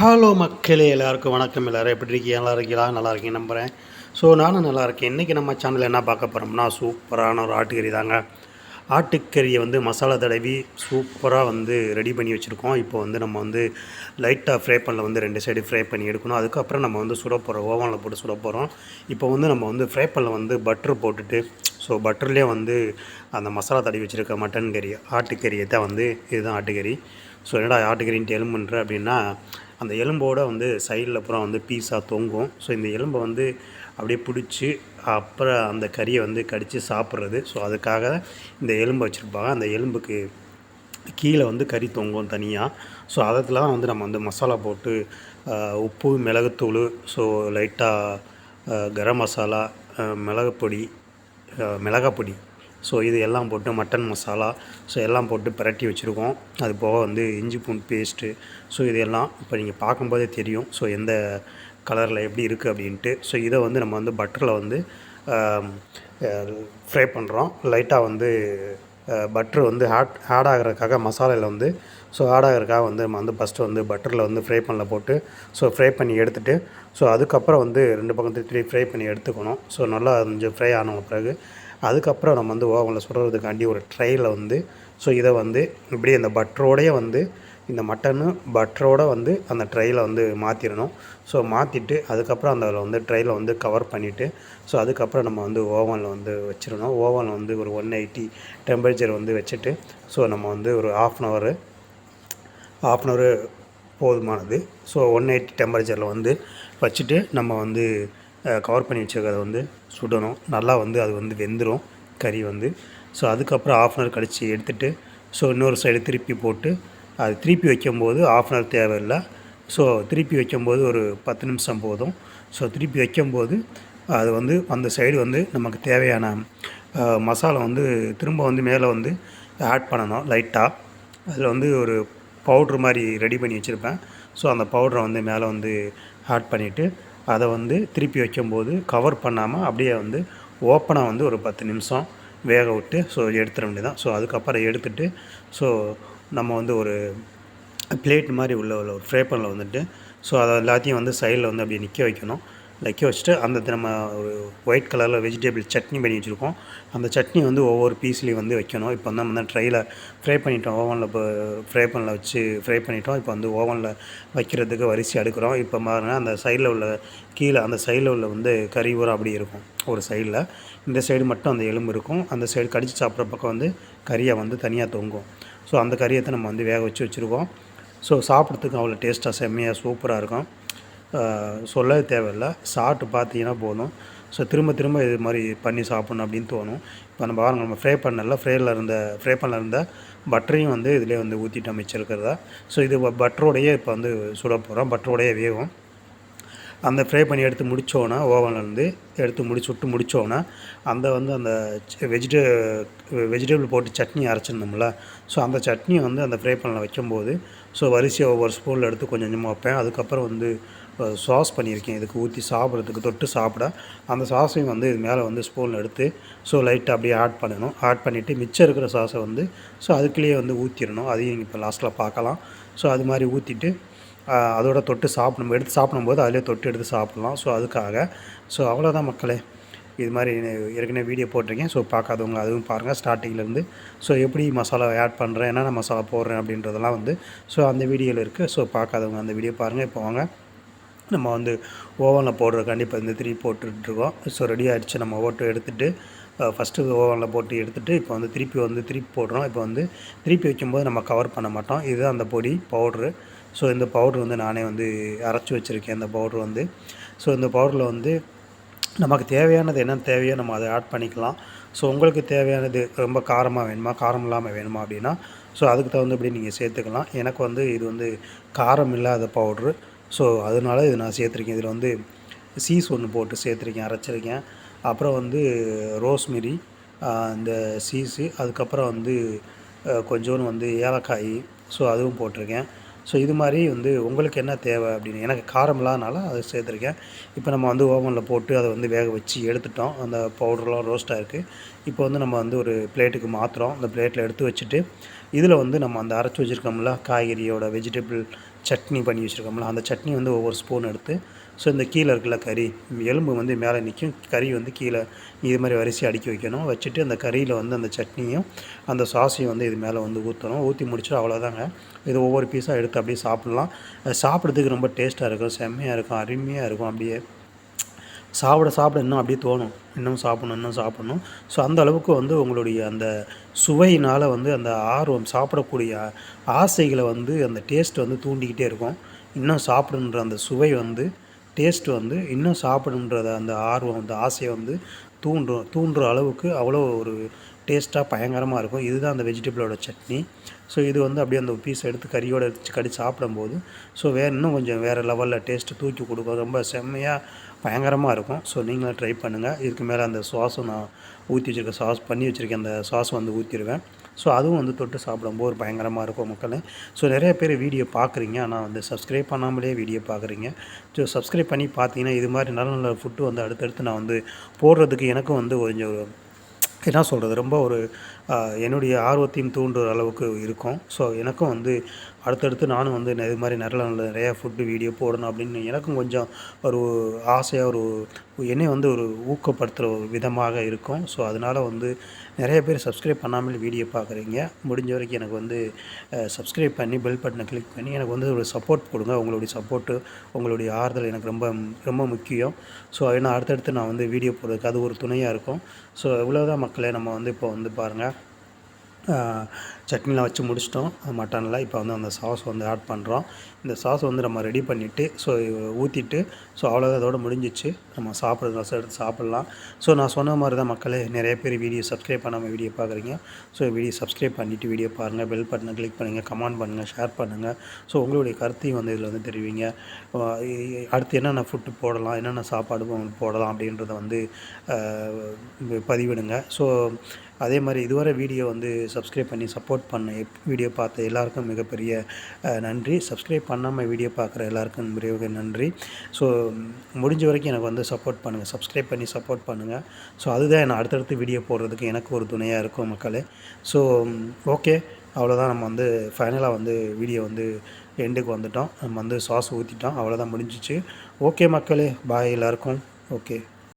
Hello மக்களே எல்லாருக்கும் வணக்கம். எல்லோரும் எப்படி இருக்கீங்க? நல்லா இருக்கீங்களா? நல்லா இருக்கீங்க நம்புகிறேன் ஸோ நானும் நல்லா இருக்கேன். இன்றைக்கி நம்ம சேனலில் என்ன பார்க்க போகிறோம்னா சூப்பரான ஒரு ஆட்டுக்கறி தாங்க. ஆட்டுக்கறியை வந்து மசாலா தடவி சூப்பராக வந்து ரெடி பண்ணி வச்சுருக்கோம். இப்போ வந்து நம்ம வந்து லைட்டாக ஃப்ரை பண்ணல வந்து ரெண்டு சைடு ஃப்ரை பண்ணி எடுக்கணும். அதுக்கப்புறம் நம்ம வந்து சுட போகிறோம் ஓவனில் போட்டு சுட போகிறோம் இப்போ வந்து நம்ம வந்து ஃப்ரை பண்ணல வந்து பட்டர் போட்டுட்டு ஸோ பட்டர்லேயே வந்து அந்த மசாலா தடவி வச்சுருக்க மட்டன் கறி ஆட்டுக்கறியை தான் வந்து இதுதான் ஆட்டுக்கறி. ஸோ என்னடா ஆட்டுக்கறின்ட்டு எலும்புன்ற அப்படின்னா அந்த எலும்போட வந்து சைடில் அப்புறம் வந்து பீஸாக தொங்கும். ஸோ இந்த எலும்பை வந்து அப்படியே பிடிச்சி அப்புறம் அந்த கறியை வந்து கடித்து சாப்பிட்றது. ஸோ அதுக்காக இந்த எலும்பு வச்சுருப்பாங்க. அந்த எலும்புக்கு கீழே வந்து கறி தொங்கும் தனியாக ஸோ அதில் தான் வந்து நம்ம வந்து மசாலா போட்டு உப்பு மிளகுத்தூள் ஸோ லைட்டாக கரம் மசாலா மிளகுப்பொடி மிளகாப்பொடி ஸோ இது எல்லாம் போட்டு மட்டன் மசாலா ஸோ எல்லாம் போட்டு பிரட்டி வச்சுருக்கோம். அது போக வந்து இஞ்சி பூண்டு பேஸ்ட்டு ஸோ இது எல்லாம் இப்போ நீங்கள் பார்க்கும்போதே தெரியும். ஸோ எந்த கலரில் எப்படி இருக்குது அப்படின்ட்டு. ஸோ இதை வந்து நம்ம வந்து பட்டரில் வந்து ஃப்ரை பண்ணுறோம். லைட்டாக வந்து பட்ரு வந்து ஹேட் ஆட் ஆகிறதுக்காக மசாலையில் வந்து ஸோ ஆட் ஆகிறதுக்காக வந்து நம்ம வந்து ஃபஸ்ட்டு வந்து பட்டரில் வந்து ஃப்ரை பண்ணல போட்டு ஸோ ஃப்ரை பண்ணி எடுத்துகிட்டு ஸோ அதுக்கப்புறம் வந்து ரெண்டு பக்கம் திருப்பி ஃப்ரை பண்ணி எடுத்துக்கணும். ஸோ நல்லா கொஞ்சம் ஃப்ரை ஆன பிறகு அதுக்கப்புறம் நம்ம வந்து ஓவனில் சுடுறதுக்காண்டி ஒரு ட்ரையில் வந்து ஸோ இதை வந்து இப்படி இந்த பட்டரோடையே வந்து இந்த மட்டனு பட்டரோட வந்து அந்த ட்ரையில் வந்து மாற்றிடணும் ஸோ மாற்றிட்டு அதுக்கப்புறம் அந்த வந்து ட்ரையில் வந்து கவர் பண்ணிவிட்டு ஸோ அதுக்கப்புறம் நம்ம வந்து ஓவனில் வந்து வச்சிடணும் ஓவனில் வந்து ஒரு ஒன் எயிட்டி டெம்பரேச்சர் வந்து வச்சுட்டு ஸோ நம்ம வந்து ஒரு half an hour half an hour போதுமானது. ஸோ ஒன் எயிட்டி டெம்பரேச்சரில் வந்து வச்சுட்டு நம்ம வந்து கவர் பண்ணி வச்சுருக்கிறத வந்து சுடணும். நல்லா வந்து அது வந்து வெந்துடும் கறி வந்து. ஸோ அதுக்கப்புறம் ஆஃப் அன் ஹவர் கழித்து எடுத்துட்டு ஸோ இன்னொரு சைடு திருப்பி போட்டு அது திருப்பி வைக்கும்போது ஆஃப் அன் ஹவர் தேவையில்லை. ஸோ திருப்பி வைக்கும்போது ஒரு பத்து நிமிஷம் போதும். ஸோ திருப்பி வைக்கும்போது அது வந்து அந்த சைடு வந்து நமக்கு தேவையான மசாலா வந்து திரும்ப வந்து மேலே வந்து ஆட் பண்ணணும் லைட்டாக அதில் வந்து ஒரு பவுட்ரு மாதிரி ரெடி பண்ணி வச்சுருப்பேன். ஸோ அந்த பவுட்ரை வந்து மேலே வந்து ஆட் பண்ணிவிட்டு அதை வந்து திருப்பி வைக்கும்போது கவர் பண்ணாமல் அப்படியே வந்து ஓப்பனாக வந்து ஒரு பத்து நிமிஷம் வேக விட்டு ஸோ எடுத்துட வேண்டியதான் ஸோ அதுக்கப்புறம் எடுத்துட்டு ஸோ நம்ம வந்து ஒரு பிளேட் மாதிரி உள்ள உள்ள ஒரு ஃப்ரை வந்துட்டு ஸோ அதை எல்லாத்தையும் வந்து சைடில் வந்து அப்படியே நிற்க வைக்கணும். நிற்க வச்சுட்டு அந்த நம்ம ஒரு ஒயிட் கலரில் வெஜிடபிள் சட்னி பண்ணி வச்சுருக்கோம். அந்த சட்னி வந்து ஒவ்வொரு பீஸ்லேயும் வந்து வைக்கணும். இப்போ வந்து நம்ம வந்து ட்ரையில் ஃப்ரை பண்ணிட்டோம். ஓவனில் இப்போ ஃப்ரை பண்ணல வச்சு ஃப்ரை பண்ணிட்டோம். இப்போ வந்து ஓவனில் வைக்கிறதுக்கு வரிசை அடுக்கிறோம். இப்போ பாருங்க அந்த சைடில் உள்ள கீழே அந்த சைடில் உள்ள வந்து கறி ஊரம் அப்படி இருக்கும். ஒரு சைடில் இந்த சைடு மட்டும் அந்த எலும்பு இருக்கும். அந்த சைடு கடிச்சு சாப்பிட்ற பக்கம் வந்து கறியை வந்து தனியாக தொங்கும். ஸோ அந்த கறியத்தை நம்ம வந்து வேக வச்சு வச்சுருக்கோம். ஸோ சாப்பிட்றதுக்கு அவ்வளோ டேஸ்ட்டாக செம்மையாக சூப்பராக இருக்கும். சொல்ல சொல்லவே தேவையில்லை. சாப்பிட்டு பார்த்தீங்கன்னா போதும். ஸோ திரும்ப திரும்ப இது மாதிரி பண்ணி சாப்பிட்ணும் அப்படின்னு தோணும். இப்போ நம்ம பாருங்க நம்ம ஃப்ரை பண்ணல ஃப்ரேயில் இருந்த ஃப்ரை பண்ணல இருந்த பட்டரையும் வந்து இதிலே வந்து ஊற்றிட்டு அமைச்சிருக்கிறதா. ஸோ இது பட்டரோடையே இப்போ வந்து சுட போகிறோம் பட்டரோடையே வேகும். அந்த ஃப்ரை பண்ணி எடுத்து முடித்தோன்னே ஓவன்லேருந்து எடுத்து முடிச்சு விட்டு முடித்தோன்னா அந்த வந்து அந்த வெஜிடே வெஜிடபிள் போட்டு சட்னி அரைச்சிருந்தோம்ல ஸோ அந்த சட்னியை வந்து அந்த ஃப்ரை பண்ணல வைக்கும்போது ஸோ வரிசையாக ஒவ்வொரு ஸ்பூனில் எடுத்து கொஞ்சம் கொஞ்சமாக வைப்பேன். அதுக்கப்புறம் வந்து சாஸ் பண்ணியிருக்கேன். இதுக்கு ஊற்றி சாப்பிட்றதுக்கு தொட்டு சாப்பிட. அந்த சாஸையும் வந்து இது மேலே வந்து ஸ்பூனில் எடுத்து ஸோ லைட்டாக அப்படியே ஆட் பண்ணணும். ஆட் பண்ணிவிட்டு மிச்சம் இருக்கிற சாஸை வந்து ஸோ அதுக்குள்ளேயே வந்து ஊற்றிடணும் அதையும் இப்போ லாஸ்ட்டில் பார்க்கலாம். ஸோ அது மாதிரி ஊற்றிட்டு அதோட தொட்டு சாப்பிடும் எடுத்து சாப்பிடும்போது அதிலே தொட்டு எடுத்து சாப்பிட்லாம். ஸோ அதுக்காக ஸோ அவ்வளோதான் மக்களே. இது மாதிரி ஏற்கனவே வீடியோ போட்டிருக்கேன். ஸோ பார்க்காதவங்க அதுவும் பாருங்கள் ஸ்டார்டிங்லேருந்து ஸோ எப்படி மசாலா ஆட் பண்ணுறேன் என்னென்ன மசாலா போடுறேன் அப்படின்றதெல்லாம் வந்து ஸோ அந்த வீடியோவில் இருக்குது ஸோ பார்க்காதவங்க அந்த வீடியோ பாருங்கள் இப்போ வாங்க. நம்ம வந்து ஓவனில் போடுறதுக்காண்டி இப்போ இந்த த்ரீ போட்டுட்ருக்கோம். ஸோ ரெடி ஆகிடுச்சு நம்ம ஓட்டு எடுத்துகிட்டு ஃபஸ்ட்டு ஓவனில் போட்டு எடுத்துகிட்டு இப்போ வந்து திருப்பி வந்து திருப்பி போடுறோம். இப்போ வந்து திருப்பி வைக்கும்போது நம்ம கவர் பண்ண மாட்டோம். இதுதான் அந்த பொடி பவுட்ரு ஸோ இந்த பவுட்ரு வந்து நானே வந்து அரைச்சி வச்சுருக்கேன். இந்த பவுட்ரு வந்து. ஸோ இந்த பவுடரில் வந்து நமக்கு தேவையானது என்ன தேவையோ நம்ம அதை ஆட் பண்ணிக்கலாம். ஸோ உங்களுக்கு தேவையானது ரொம்ப காரமாக வேணுமா காரம் இல்லாமல் வேணுமா அப்படின்னா ஸோ அதுக்கு தகுந்தபடி நீங்கள் சேர்த்துக்கலாம். எனக்கு வந்து இது வந்து காரம் இல்லாத பவுட்ரு ஸோ அதனால இது நான் சேர்த்துருக்கேன். இதில் வந்து சீஸ் ஒன்று போட்டு சேர்த்துருக்கேன் அரைச்சிருக்கேன். அப்புறம் வந்து ரோஸ்மெரி இந்த சீஸு. அதுக்கப்புறம் வந்து கொஞ்சோன்னு கொஞ்சோண்டு வந்து ஏலக்காய். ஸோ அதுவும் போட்டிருக்கேன். ஸோ இது மாதிரி வந்து உங்களுக்கு என்ன தேவை அப்படின்னு எனக்கு காரம் இல்லாதனால அதை சேர்த்துருக்கேன். இப்போ நம்ம வந்து ஓவனில் போட்டு அதை வந்து வேக வச்சு எடுத்துட்டோம். அந்த பவுடர்லாம் ரோஸ்ட்டாக இருக்குது இப்போ வந்து நம்ம வந்து ஒரு பிளேட்டுக்கு மாற்றுறோம் அந்த பிளேட்டில் எடுத்து வச்சுட்டு இதில் வந்து நம்ம அந்த அரைச்சி வச்சுருக்கோம்ல காய்கறியோட வெஜிடபிள் சட்னி பண்ணி வச்சுருக்கோம்ல அந்த சட்னி வந்து ஒவ்வொரு ஸ்பூன் எடுத்து ஸோ இந்த கீழே இருக்குல்ல கறி எலும்பு வந்து மேலே நிற்கும் கறி வந்து கீழே இது மாதிரி வரிசையாக அடுக்கி வைக்கணும். வச்சுட்டு அந்த கறியில் வந்து அந்த சட்னியும் அந்த சாஸையும் வந்து இது மேலே வந்து ஊற்றணும் ஊற்றி முடிச்சுட்டு அவ்வளோதாங்க இது ஒவ்வொரு பீஸாக எடுத்து அப்படியே சாப்பிட்லாம். அது சாப்பிட்றதுக்கு ரொம்ப டேஸ்ட்டாக இருக்கும் செம்மையாக இருக்கும் அருமையாக இருக்கும் அப்படியே. சாப்பிட சாப்பிட இன்னும் அப்படியே தோணும். இன்னும் சாப்பிடணும் இன்னும் சாப்பிடணும். ஸோ அந்த அளவுக்கு வந்து உங்களுடைய அந்த சுவையினால் வந்து அந்த ஆர்வம் சாப்பிடக்கூடிய ஆசைகளை வந்து அந்த டேஸ்ட் வந்து தூண்டிக்கிட்டே இருக்கும். இன்னும் சாப்பிடுன்ற அந்த சுவை வந்து டேஸ்ட் வந்து இன்னும் சாப்பிடணுன்றத அந்த ஆர்வம் அந்த ஆசையை வந்து தூண்டும் தூண்டுற அளவுக்கு அவ்வளோ ஒரு டேஸ்ட்டாக பயங்கரமாக இருக்கும். இதுதான் அந்த வெஜிடபிளோட சட்னி. ஸோ இது வந்து அப்படியே அந்த பீஸ் எடுத்து கறியோடு எடுத்து கடி சாப்பிடும்போது ஸோ வேறு இன்னும் கொஞ்சம் வேறு லெவலில் டேஸ்ட்டு தூக்கி கொடுக்கும். ரொம்ப செம்மையாக பயங்கரமாக இருக்கும். ஸோ நீங்களும் ட்ரை பண்ணுங்கள் இதுக்கு மேலே அந்த சாஸும் நான் ஊற்றி வச்சுருக்க சாஸ் பண்ணி வச்சுருக்கேன் அந்த சாஸ் வந்து ஊற்றிடுவேன் ஸோ அதுவும் வந்து தொட்டு சாப்பிடும்போது ஒரு பயங்கரமாக இருக்கும் மக்களே. ஸோ நிறைய பேர் வீடியோ பார்க்குறீங்க. ஆனால் வந்து சப்ஸ்கிரைப் பண்ணாமலே வீடியோ பார்க்குறீங்க. ஸோ சப்ஸ்கிரைப் பண்ணி பார்த்தீங்கன்னா இது மாதிரி நல்ல நல்ல ஃபுட்டு வந்து அடுத்தடுத்து நான் வந்து போடுறதுக்கு எனக்கும் வந்து கொஞ்சம் என்ன சொல்கிறது ரொம்ப ஒரு என்னுடைய ஆர்வத்தையும் தூண்டுற அளவுக்கு இருக்கும். ஸோ எனக்கும் வந்து அடுத்தடுத்து நானும் வந்து இது மாதிரி நிறைய நிறையா ஃபுட்டு வீடியோ போடணும் அப்படின்னு எனக்கும் கொஞ்சம் ஒரு ஆசையாக ஒரு என்னை வந்து ஒரு ஊக்கப்படுத்துகிற ஒரு விதமாக இருக்கும். ஸோ அதனால் வந்து நிறைய பேர் சப்ஸ்கிரைப் பண்ணாமல் வீடியோ பார்க்குறீங்க. முடிஞ்ச வரைக்கும் எனக்கு வந்து சப்ஸ்கிரைப் பண்ணி பெல் பட்டனை கிளிக் பண்ணி எனக்கு வந்து ஒரு சப்போர்ட் கொடுங்க. உங்களுடைய சப்போர்ட்டு உங்களுடைய ஆறுதல் எனக்கு ரொம்ப ரொம்ப முக்கியம். ஸோ ஏன்னா அடுத்தடுத்து நான் வந்து வீடியோ போடுறதுக்கு அது ஒரு துணையாக இருக்கும். ஸோ இவ்வளோதான் மக்களே நம்ம வந்து இப்போ வந்து பாருங்கள் சட்னிலாம் வச்சு முடிச்சிட்டோம். மட்டனில் இப்போ வந்து அந்த சாஸ் வந்து ஆட் பண்ணுறோம் இந்த சாஸ் வந்து நம்ம ரெடி பண்ணிவிட்டு ஸோ ஊற்றிட்டு ஸோ அவ்வளோதான் அதோட முடிஞ்சிச்சு. நம்ம சாப்பிட்றது ரசம் எடுத்து சாப்பிட்லாம். ஸோ நான் சொன்ன மாதிரி தான் மக்களே நிறைய பேர் வீடியோ சப்ஸ்கிரைப் பண்ணாமல் வீடியோ பார்க்குறீங்க. ஸோ வீடியோ சப்ஸ்கிரைப் பண்ணிவிட்டு வீடியோ பாருங்கள் பெல் பட்டனை கிளிக் பண்ணுங்கள் கமெண்ட் பண்ணுங்கள் ஷேர் பண்ணுங்கள் ஸோ உங்களுடைய கருத்தையும் வந்து இதில் வந்து தெரிவிங்க. அடுத்து என்னென்ன ஃபுட்டு போடலாம் என்னென்ன சாப்பாடு போடலாம் அப்படின்றத வந்து பதிவிடுங்க. ஸோ அதே மாதிரி இதுவரை வீடியோ வந்து சப்ஸ்கிரைப் பண்ணி சப்போர்ட் பண்ண வீடியோ பார்த்த எல்லாருக்கும் மிகப்பெரிய நன்றி. சப்ஸ்கிரைப் பண்ணாமல் வீடியோ பார்க்குற எல்லாருக்கும் மிக நன்றி. ஸோ முடிஞ்ச வரைக்கும் எனக்கு வந்து சப்போர்ட் பண்ணுங்கள் சப்ஸ்கிரைப் பண்ணி சப்போர்ட் பண்ணுங்கள் ஸோ அதுதான் நான் அடுத்தடுத்து வீடியோ போடுறதுக்கு எனக்கு ஒரு துணையாக இருக்கும் மக்களே. ஸோ ஓகே அவ்வளோதான் நம்ம வந்து ஃபைனலாக வந்து வீடியோ வந்து எண்டுக்கு வந்துட்டோம். நம்ம வந்து சாஸ் ஊற்றிட்டோம் அவ்வளோதான் முடிஞ்சிச்சு. ஓகே மக்களே. பாய் எல்லாருக்கும். ஓகே